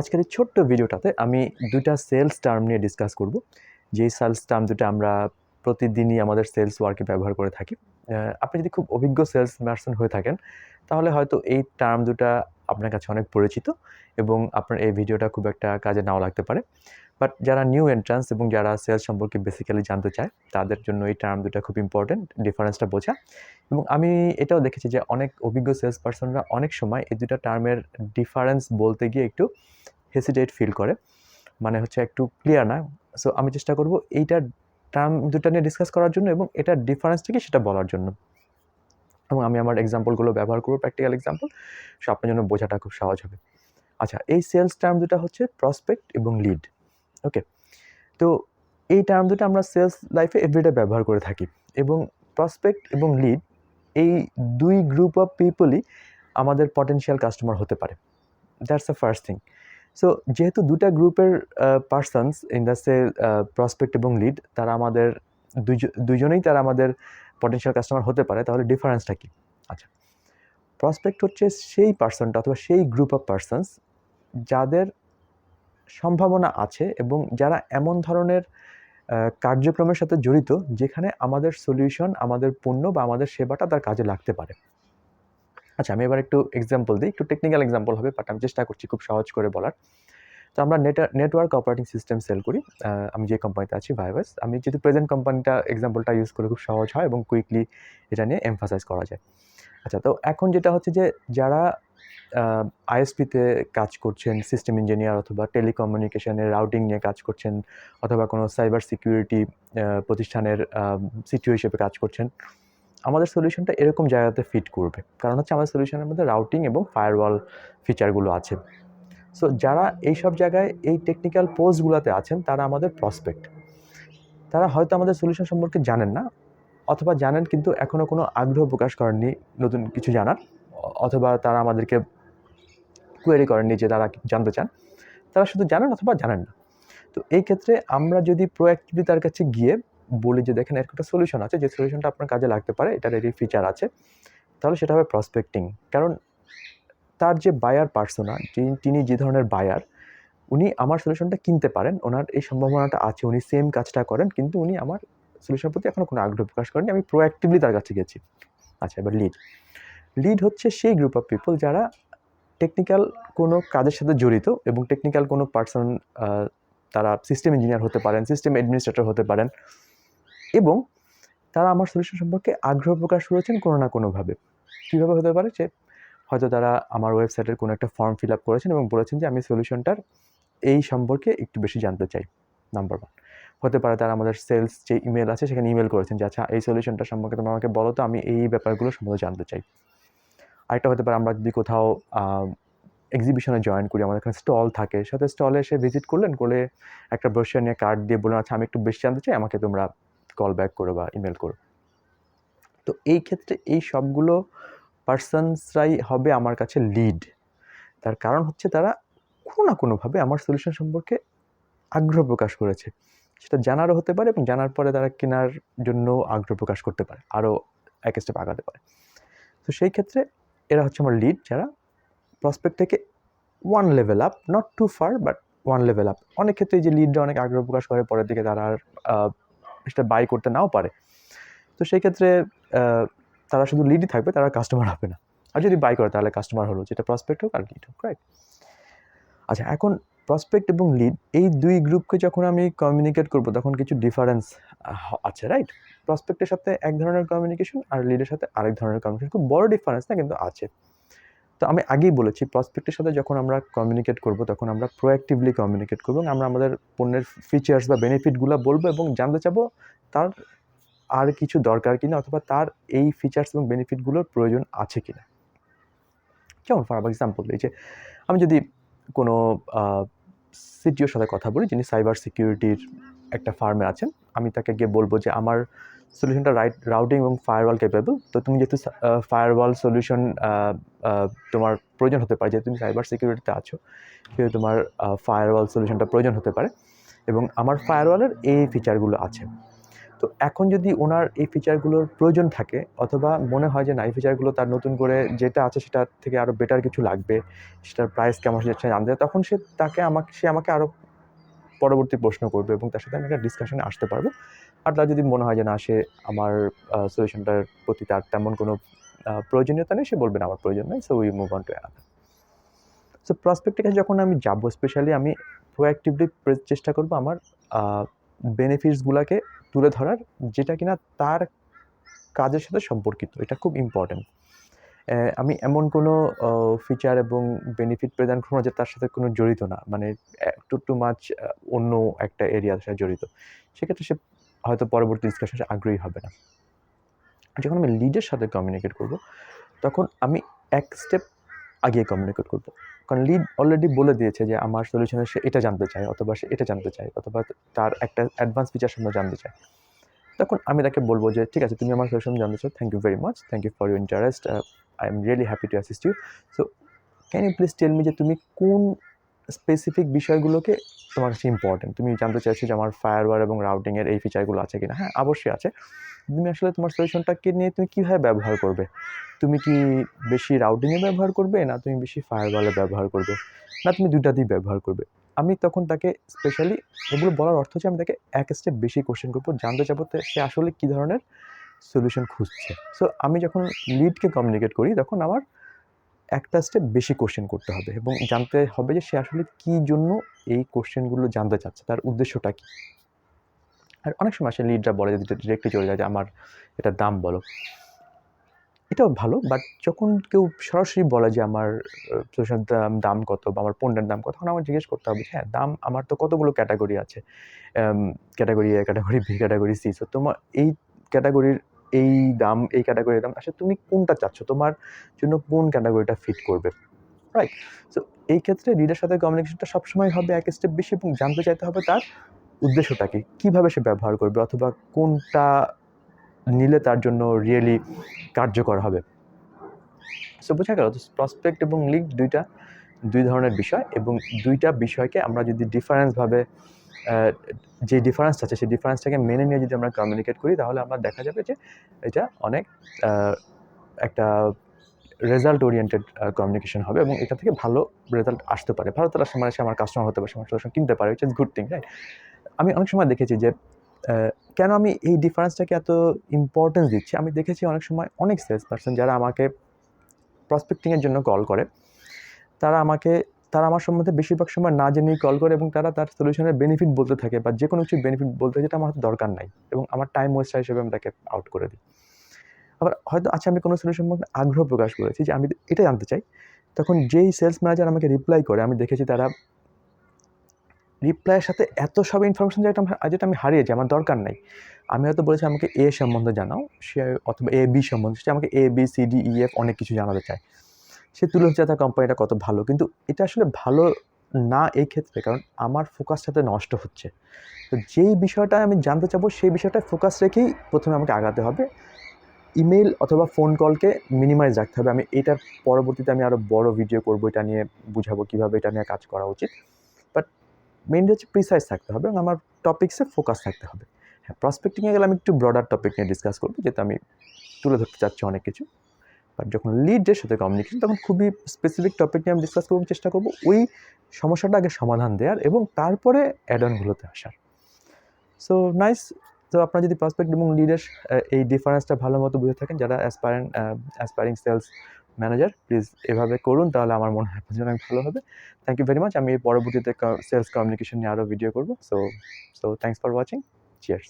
আজকের এই ছোট্ট ভিডিওটাতে আমি দুটা সেলস টার্ম নিয়ে ডিসকাস করব। যেই সেলস টার্ম দুটো আমরা প্রতিদিনই আমাদের সেলস ওয়ার্কে ব্যবহার করে থাকি। আপনি যদি খুব অভিজ্ঞ সেলস পার্সন হয়ে থাকেন, তাহলে হয়তো এই টার্ম দুটা আপনার কাছে অনেক পরিচিত এবং আপনার এই ভিডিওটা খুব একটা কাজে নাও লাগতে পারে। বাট যারা নিউ এন্ট্রান্স এবং যারা সেলস সম্পর্কে বেসিক্যালি জানতে চায়, তাদের জন্য এই টার্ম দুটা খুব ইম্পর্টেন্ট ডিফারেন্সটা বোঝা। এবং আমি এটাও দেখেছি যে অনেক অভিজ্ঞ সেলস পার্সনরা অনেক সময় এই দুটা টার্মের ডিফারেন্স বলতে গিয়ে একটু হেসিটেট ফিল করে। মানে হচ্ছে একটু ক্লিয়ার না। সো আমি চেষ্টা করব এইটার টার্ম দুটা নিয়ে ডিসকাস করার জন্য এবং এটার ডিফারেন্সটা কি সেটা বলার জন্য। এবং আমি আমার এক্সাম্পলগুলো ব্যবহার করব প্র্যাকটিক্যাল এক্সাম্পল সো আপনার জন্য বোঝাটা খুব সহজ হবে। আচ্ছা এই সেলস টার্ম দুটা হচ্ছে প্রসপেক্ট এবং লিড ওকে তো এই টার্ম দুটো আমরা সেলস লাইফে এভরিডে ব্যবহার করে থাকি। এবং প্রসপেক্ট এবং লিড এই দুই গ্রুপ অফ পিপলই আমাদের পটেনশিয়াল কাস্টমার হতে পারে। That's the first thing so যেহেতু দুটা গ্রুপের পার্সনস ইন সে প্রসপেক্ট এবং লিড তারা আমাদের দুজনেই তারা আমাদের পটেনশিয়াল কাস্টমার হতে পারে, তাহলে ডিফারেন্সটা কী? আচ্ছা প্রসপেক্ট হচ্ছে সেই পার্সনটা অথবা সেই গ্রুপ অফ পার্সনস যাদের সম্ভাবনা আছে এবং যারা এমন ধরনের কার্যক্রমের সাথে জড়িত, যেখানে আমাদের সলিউশন আমাদের পণ্য বা আমাদের সেবাটা তার কাজে লাগতে পারে। আচ্ছা আমি এবার একটু এক্সাম্পল দিই, একটু টেকনিক্যাল এক্সাম্পল হবে বাট আমি চেষ্টা করছি খুব সহজ করে বলার। তো আমরা নেটওয়ার্ক অপারেটিং সিস্টেম সেল করি। আমি যে কোম্পানিতে আছি ভাইভাস আমি যেহেতু প্রেজেন্ট কোম্পানিটা এক্সাম্পলটা ইউজ করে খুব সহজ হয় এবং কুইকলি এটা নিয়ে এমফাসাইজ করা যায়। আচ্ছা তো এখন যেটা হচ্ছে যে, যারা আইএসপিতে কাজ করছেন সিস্টেম ইঞ্জিনিয়ার অথবা টেলিকমিউনিকেশনের রাউটিং নিয়ে কাজ করছেন, অথবা কোনো সাইবার সিকিউরিটি প্রতিষ্ঠানের সিটিও হিসেবে কাজ করছেন আমাদের সলিউশনটা এরকম জায়গাতে ফিট করবে। কারণ হচ্ছে আমাদের সলিউশনের মধ্যে রাউটিং এবং ফায়ারওয়াল ফিচারগুলো আছে। সো যারা এই সব জায়গায় এই টেকনিক্যাল পোস্টগুলোতে আছেন, তারা আমাদের প্রসপেক্ট তারা হয়তো আমাদের সলিউশন সম্পর্কে জানেন না, অথবা জানেন কিন্তু এখনও কোনো আগ্রহ প্রকাশ করেননি নতুন কিছু জানার, অথবা তারা আমাদেরকে কোয়েরি করেননি যে তারা জানতে চান। তারা শুধু জানেন অথবা জানেন না। তো এই ক্ষেত্রে আমরা যদি প্রোঅ্যাক্টিভলি তার কাছে গিয়ে বলি যে দেখেন, এর একটা সলিউশন আছে, যে সলিউশনটা আপনার কাজে লাগতে পারে, এটার এই ফিচার আছে। তাহলে সেটা হবে প্রসপেক্টিং কারণ তার যে বায়ার পার্সোনা তিনি যে ধরনের বায়ার উনি আমার সলিউশনটা কিনতে পারেন, ওনার এই সম্ভাবনাটা আছে, উনি সেম কাজটা করেন, কিন্তু উনি আমার সলিউশনের প্রতি এখনও কোনো আগ্রহ প্রকাশ করেনি আমি প্রোঅ্যাক্টিভলি তার কাছে গেছি। আচ্ছা এবার লিড লিড হচ্ছে সেই গ্রুপ অফ পিপল যারা টেকনিক্যাল কোনো কাজের সাথে জড়িত এবং টেকনিক্যাল কোনো পার্সন তারা সিস্টেম ইঞ্জিনিয়ার হতে পারেন সিস্টেম অ্যাডমিনিস্ট্রেটর হতে পারেন এবং তারা আমার সলিউশন সম্পর্কে আগ্রহ প্রকাশ করেছেন কোনো না কোনোভাবে। কীভাবে হতে পারে যে, হয়তো তারা আমার ওয়েবসাইটের কোনো একটা ফর্ম ফিল আপ করেছেন এবং বলেছেন যে, আমি সলিউশনটার এই সম্পর্কে একটু বেশি জানতে চাই। নাম্বার ওয়ান হতে পারে তারা আমাদের সেলস যে ইমেল আছে সেখানে ইমেল করেছেন যে আচ্ছা এই সলিউশনটা সম্পর্কে তুমি আমাকে বলো তো, আমি এই ব্যাপারগুলো সম্বন্ধে জানতে চাই। আরেকটা হতে পারে আমরা যদি কোথাও এক্সিবিশনে জয়েন করি, আমাদের এখানে স্টল থাকে, সাথে স্টলে এসে ভিজিট করলেন করে একটা ব্রোশার নিয়ে কার্ড দিয়ে বললেন আচ্ছা আমি একটু বেশি জানতে চাই, আমাকে তোমরা কল ব্যাক করো বা ইমেল করো। তো এই ক্ষেত্রে এই সবগুলো পার্সনসরাই হবে আমার কাছে লিড তার কারণ হচ্ছে তারা কোনো না কোনোভাবে আমার সলিউশন সম্পর্কে আগ্রহ প্রকাশ করেছে। সেটা জানারও হতে পারে এবং জানার পরে তারা কেনার জন্য আগ্রহ প্রকাশ করতে পারে আরও এক স্টেপ আগাতে পারে। তো সেই ক্ষেত্রে এরা হচ্ছে আমার লিড যারা প্রসপেক্ট থেকে one level up not too far but one level up অনেক ক্ষেত্রে যে লিডরা অনেক আগ্রহ প্রকাশ করে, পরের দিকে তারা আর সেটা বাই করতে নাও পারে। তো সেই ক্ষেত্রে তারা শুধু লিডই থাকবে, তারা কাস্টমার হবে না। আর যদি বাই করে, তাহলে কাস্টমার হলো, যেটা প্রসপেক্ট হোক আর লিড হোক রাইট আচ্ছা এখন প্রসপেক্ট এবং লিড এই দুই গ্রুপকে যখন আমি কমিউনিকেট করব, তখন কিছু ডিফারেন্স আছে রাইট প্রসপেক্টের সাথে এক ধরনের কমিউনিকেশন আর লিডের সাথে আরেক ধরনের কমিউনিকেশন খুব বড় ডিফারেন্স না, কিন্তু আছে। তো আমি আগেই বলেছি প্রসপেক্টের সাথে যখন আমরা কমিউনিকেট করব, তখন আমরা প্রোঅ্যাক্টিভলি কমিউনিকেট করব আমরা আমাদের পণ্যের ফিচার্স বা বেনিফিটগুলো বলব এবং জানতে চাবো তার আর কিছু দরকার কিনা অথবা তার এই ফিচার্স এবং বেনিফিটগুলোর প্রয়োজন আছে কিনা। যেমন ফর এক্সাম্পল এই যে আমি যদি কোনো সিটিওর সাথে কথা বলি, যিনি সাইবার সিকিউরিটির একটা ফার্মে আছেন, আমি তাকে গিয়ে বলব যে, আমার সলিউশনটা রাইট রাউটিং এবং ফায়ারওয়াল ক্যাপেবল তো তুমি যেহেতু ফায়ারওয়াল সলিউশন তোমার প্রয়োজন হতে পারে, যেহেতু তুমি সাইবার সিকিউরিটিতে আছো, সেহেতু তোমার ফায়ারওয়াল সলিউশনটা প্রয়োজন হতে পারে। এবং আমার ফায়ারওয়ালের এই ফিচারগুলো আছে। তো এখন যদি ওনার এই ফিচারগুলোর প্রয়োজন থাকে, অথবা মনে হয় যে না, এই ফিচারগুলো তার নতুন করে যেটা আছে সেটার থেকে আরও বেটার কিছু লাগবে, সেটার প্রাইস কেমন সেটা জানতে তখন সে তাকে আমাকে, সে আমাকে আরও পরবর্তী প্রশ্ন করবে এবং তার সাথে আমি একটা ডিসকাশনে আসতে পারব। আর তার যদি মনে হয় যে না, সে আমার সলিউশনটার প্রতি তার তেমন কোনো প্রয়োজনীয়তা নেই, সে বলবে না, আমার প্রয়োজন নেই so we move on to another so প্রসপেক্টের কাছে যখন আমি যাব স্পেশালি আমি প্রোঅ্যাক্টিভলি চেষ্টা করব আমার বেনিফিটসগুলোকে তুলে ধরার, যেটা কিনা তার কাজের সাথে সম্পর্কিত, এটা খুব ইম্পর্ট্যান্ট আমি এমন কোনো ফিচার এবং বেনিফিট প্রদান করব না যে তার সাথে কোনো জড়িত না মানে টু টু মাছ অন্য একটা এরিয়ার সাথে জড়িত। সেক্ষেত্রে সে হয়তো পরবর্তী ডিসকাশনে আগ্রহী হবে না। যখন আমি লিডের সাথে কমিউনিকেট করব, তখন আমি এক স্টেপ আগে কমিউনিকেট করব। কারণ লিড অলরেডি বলে দিয়েছে যে, আমার সলিউশনে সে এটা জানতে চায়, অথবা সে এটা জানতে চায়, অথবা তার একটা অ্যাডভান্স ফিচার সম্বন্ধে জানতে চায়। তখন আমি তাকে বলব যে, ঠিক আছে, তুমি আমার সলিউশন জানতে চাও thank you very much thank you for your interest I am really happy to assist you so can you please tell me যে, তুমি কোন স্পেসিফিক বিষয়গুলোকে তোমার কাছে ইম্পর্টেন্ট তুমি জানতে চাইছো যে আমার ফায়ারওয়ার এবং রাউটিংয়ের এই ফিচারগুলো আছে কিনা। হ্যাঁ অবশ্যই আছে। তুমি আসলে তোমার সলিউশনটাকে নিয়ে তুমি কীভাবে ব্যবহার করবে? তুমি কি বেশি রাউটিংয়ে ব্যবহার করবে না তুমি বেশি ফায়ারওয়ালে ব্যবহার করবে? না, তুমি দুইটাতেই ব্যবহার করবে। আমি তখন তাকে স্পেশালি এগুলো বলার অর্থ হচ্ছে আমি তাকে এক স্টেপ বেশি কোশ্চেন করব, জানতে চাবো সে আসলে কী ধরনের সলিউশন খুঁজছে। সো আমি যখন লিডকে কমিউনিকেট করি, তখন আমার একটা স্টেপ বেশি কোশ্চেন করতে হবে এবং জানতে হবে যে সে আসলে কী জন্য এই কোশ্চেনগুলো জানতে চাচ্ছে, তার উদ্দেশ্যটা কী? আর অনেক সময় আসলে লিডরা বলে যে ডিরেক্টলি চলে যায় যে, আমার এটা দাম বলো। এটাও ভালো বাট যখন কেউ সরাসরি বলে যে, আমার সলিউশনের দাম দাম কত বা আমার পণ্যের দাম কত? তখন আমার জিজ্ঞেস করতে হবে হ্যাঁ দাম আমার তো কতগুলো ক্যাটাগরি আছে? Category A category B category C so তোমার এই ক্যাটাগরির এই দাম, এই ক্যাটাগরির দাম আসলে তুমি কোনটা চাচ্ছ? তোমার জন্য কোন ক্যাটাগরিটা ফিট করবে? রাইট সো এই ক্ষেত্রে লিডের সাথে কমিউনিকেশনটা সবসময় হবে, এক স্টেপ বেশি এবং জানতে চাইতে হবে তার উদ্দেশ্যটা কি? কীভাবে সে ব্যবহার করবে? অথবা কোনটা নিলে তার জন্য রিয়েলি কার্যকর হবে? সো বোঝা গেল তো প্রসপেক্ট এবং লিড দুইটা, দুই ধরনের বিষয় এবং দুইটা বিষয়কে আমরা যদি ডিফারেন্সভাবে যে ডিফারেন্সটা আছে, সেই ডিফারেন্সটাকে মেনে নিয়ে যদি আমরা কমিউনিকেট করি, তাহলে আমরা দেখা যাবে যে এটা অনেক একটা রেজাল্ট ওরিয়েন্টেড কমিউনিকেশন হবে এবং এটা থেকে ভালো রেজাল্ট আসতে পারে। ভালো তার সময় সে আমার কাস্টমার হতে পারে আমার কিনতে পারে ইটস গুড থিং রাইট আমি অনেক সময় দেখেছি যে কেন আমি এই ডিফারেন্সটাকে এত ইম্পর্টেন্স দিচ্ছি? আমি দেখেছি অনেক সময় অনেক সেলস পার্সন যারা আমাকে প্রসপেক্টিংয়ের জন্য কল করে, তারা আমাকে তারা আমার সম্বন্ধে বেশিরভাগ সময় না জেনেই কল করে এবং তারা তার সলিউশনের বেনিফিট বলতে থাকে বা যে কোনো কিছু বেনিফিট বলতে যেটা আমার দরকার নাই এবং আমার টাইম ওয়েস্টার হিসেবে আমি তাকে আউট করে দিই। আবার হয়তো আচ্ছা আমি কোনো সলিউশন মধ্যে আগ্রহ প্রকাশ করেছি যে আমি এটা জানতে চাই। তখন যেই সেলস ম্যানেজার আমাকে রিপ্লাই করে, আমি দেখেছি তারা রিপ্লাইয়ের সাথে এত সব ইনফরমেশন যেটা যেটা আমি হারিয়েছি আমার দরকার নাই। আমি হয়তো বলেছি, আমাকে এ সম্বন্ধে জানাও। সে অথবা এ বি সম্বন্ধে, সে আমাকে A B C D E F অনেক কিছু জানাতে চায়। সে তুলে হচ্ছে তার কোম্পানিটা কত ভালো। কিন্তু এটা আসলে ভালো না এই ক্ষেত্রে কারণ আমার ফোকাসটাতে নষ্ট হচ্ছে। তো যেই বিষয়টা আমি জানতে চাবো সেই বিষয়টায় ফোকাস রেখেই প্রথমে আমাকে আগাতে হবে। ইমেল অথবা ফোন কলকে মিনিমাইজ রাখতে হবে। আমি এটার পরবর্তীতে আমি আরও বড় ভিডিও করব এটা নিয়ে বুঝাবো কীভাবে এটা নিয়ে কাজ করা উচিত। বাট মেনলি হচ্ছে প্রিসাইজ থাকতে হবে এবং আমার টপিক্সে ফোকাস থাকতে হবে। হ্যাঁ প্রসপেক্টিংয়ে গেলে আমি একটু ব্রডার টপিক নিয়ে ডিসকাস করব যেটা আমি তুলে ধরতে চাচ্ছি অনেক কিছু। বাট যখন লিডের সাথে কমিউনিকেশন তখন খুবই স্পেসিফিক টপিক নিয়ে আমি ডিসকাস করব, চেষ্টা করব ওই সমস্যাটা আগে সমাধান দেওয়ার এবং তারপরে অ্যাডনগুলোতে আসার। সো নাইস তো আপনারা যদি প্রসপেক্ট এবং লিডের এই ডিফারেন্সটা ভালো মতো বুঝে থাকেন, যারা aspirant aspiring sales manager please এভাবে করুন, তাহলে আমার মনে হয় অনেক ভালো হবে। থ্যাংক ইউ ভেরি মাচ আমি পরবর্তীতে সেলস কমিউনিকেশন নিয়ে আরও ভিডিও করব। So so thanks for watching cheers